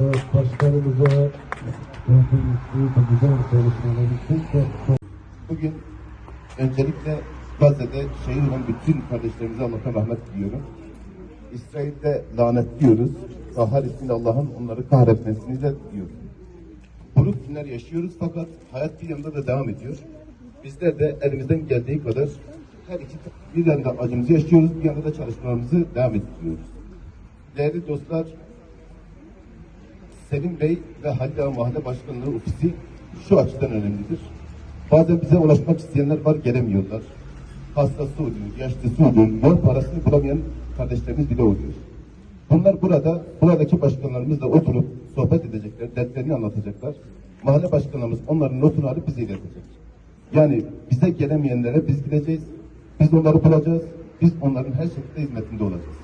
Başkanımıza Bugün öncelikle Gazze'de şehit olan bütün kardeşlerimize Allah'tan rahmet diliyorum. İsrail'de lanetliyoruz. Kahhar ismiyle Allah'ın onları kahretmesini de diliyoruz. Buruk günler yaşıyoruz fakat hayat bir yanda da devam ediyor. Bizler de elimizden geldiği kadar her iki bir yanda acımızı yaşıyoruz, bir yanda da çalışmalarımızı devam ettiriyoruz. Değerli dostlar, Selim Bey ve Halil Mahalle Başkanlığı Ofisi şu açıdan önemlidir. Bazen bize ulaşmak isteyenler var, gelemiyorlar. Hastası oluyor, yaşlısı oluyor, yol parasını bulamayan kardeşlerimiz bile oluyor. Bunlar burada, buradaki başkanlarımızla oturup sohbet edecekler, dertlerini anlatacaklar. Mahalle başkanımız onların notunu alıp bize iletecek. Yani bize gelemeyenlere biz gideceğiz, biz onları bulacağız, biz onların her şekilde hizmetinde olacağız.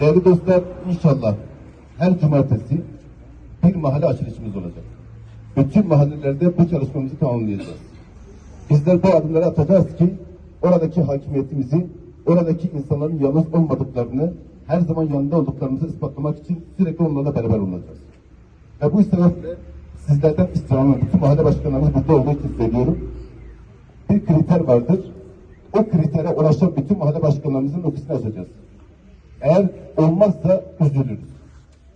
Değerli dostlar, inşallah her cumartesi bir mahalle açılışımız olacak. Bütün mahallelerde bu çalışmamızı tamamlayacağız. Bizler bu adımları atacağız ki oradaki hakimiyetimizi, oradaki insanların yalnız olmadıklarını, her zaman yanında olduklarımızı ispatlamak için sürekli onlarla beraber olacağız. Ve bu sebeple sizlerden istirhamım, bütün mahalle başkanlarımız burada olduğu için söylüyorum. Bir kriter vardır. O kritere ulaşan bütün mahalle başkanlarımızın ofisini açacağız. Eğer olmazsa üzülürüz.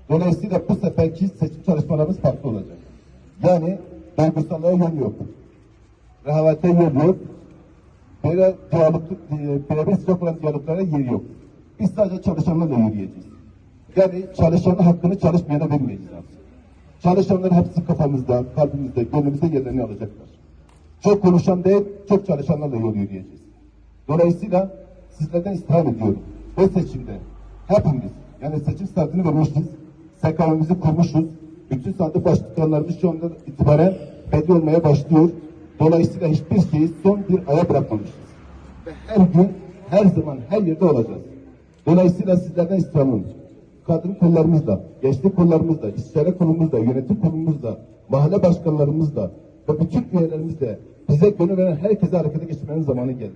Dolayısıyla bu seferki seçim çalışmalarımız farklı olacak. Yani duygusallığa yol yok. Rehavete yol yok. Böyle diyalog, e, birebir sıcak olan diyaloglara yer yok. Biz sadece çalışanlarla yürüyeceğiz. Yani çalışanın hakkını çalışmayana vermeyeceğiz artık. Çalışanların hepsi kafamızda, kalbimizde, gönlümüzde yerlerini alacaklar. Çok konuşan değil, çok çalışanlarla yol yürüyeceğiz. Dolayısıyla sizlerden istirham ediyorum. Bu seçimde hepimiz, yani seçim startını vermişiz, SKM'mizi kurmuşuz, bütün sandık başkanlarımız şu anda itibaren belli olmaya başlıyor. Dolayısıyla hiçbir şeyi son bir aya bırakmamışız. Ve her gün, her zaman, her yerde olacağız. Dolayısıyla sizlerden istirhamım, kadın kollarımızla, gençlik kollarımızla, istişare kolumuzla, yönetim kolumuzla, mahalle başkanlarımızla ve bütün üyelerimizle bize gönül veren herkese harekete geçmenin zamanı geldi.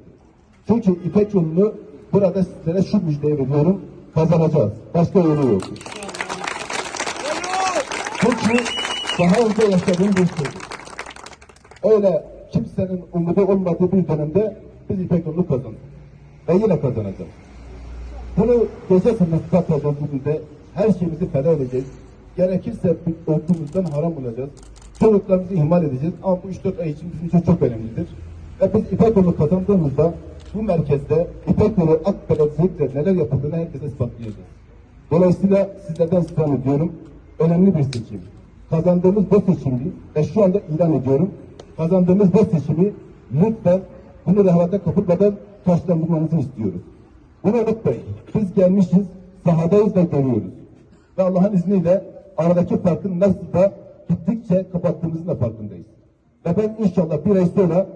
Çünkü İpek yolunu burada sizlere şu müjdeyi veriyorum, kazanacağız. Başka yolu yok. Çünkü daha önce yaşadığım bir şey. Öyle kimsenin umudu olmadığı bir dönemde biz İpek yolunu kazandık. Ve yine kazanacağız. Bunu gece sınıfta kazandığında her şeyimizi feda edeceğiz. Gerekirse uykumuzdan haram olacağız. Çocuklarımızı ihmal edeceğiz. Ama bu 3-4 ay için bizim için çok önemlidir. Ve biz İpek yolu kazandığımızda bu merkezde İpek yolu AK Belediyesi'yle neler yapıldığını herkese ispatlayacağız. Dolayısıyla sizlerden istirham ediyorum. Önemli bir seçim. Kazandığımız bu seçimi ve şu anda ilan ediyorum. Kazandığımız bu seçimi lütfen bunu rehavete kapılmadan taşlandırmanızı istiyoruz. Bunu unutmayın. Biz gelmişiz, sahadayız ve görüyoruz. Ve Allah'ın izniyle aradaki farkın nasıl da gittikçe kapattığımızın da farkındayız. Ve ben inşallah bir ay sonra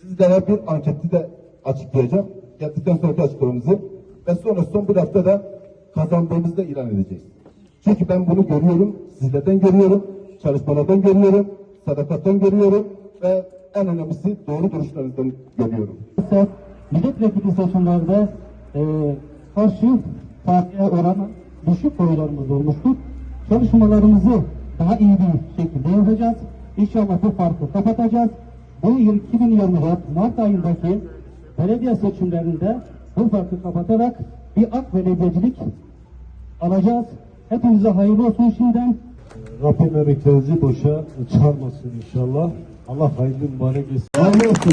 sizlere bir anketi de açıklayacağım. Geldikten sonraki açıklamamızı. Ve sonra son bir haftada kazandığımızı da ilan edeceğiz. Çünkü ben bunu görüyorum, sizlerden görüyorum, çalışmalardan görüyorum, sadakattan görüyorum ve en önemlisi doğru duruşlarınızdan görüyorum. milletvekili seçimlerde e, karşı partiye oranı düşük oylarımız olmuştur. Çalışmalarımızı daha iyi bir şekilde yapacağız. İnşallah bu farkı kapatacağız. Bu yıl 2024 Mart ayındaki belediye seçimlerinde bu farkı kapatarak bir ak belediyecilik alacağız. Hepinize hayırlı olsun şimdiden. Rabbim emeklerinizi boşa çıkarmasın inşallah. Allah hayırlı mübarek etsin. Hayırlı olsun.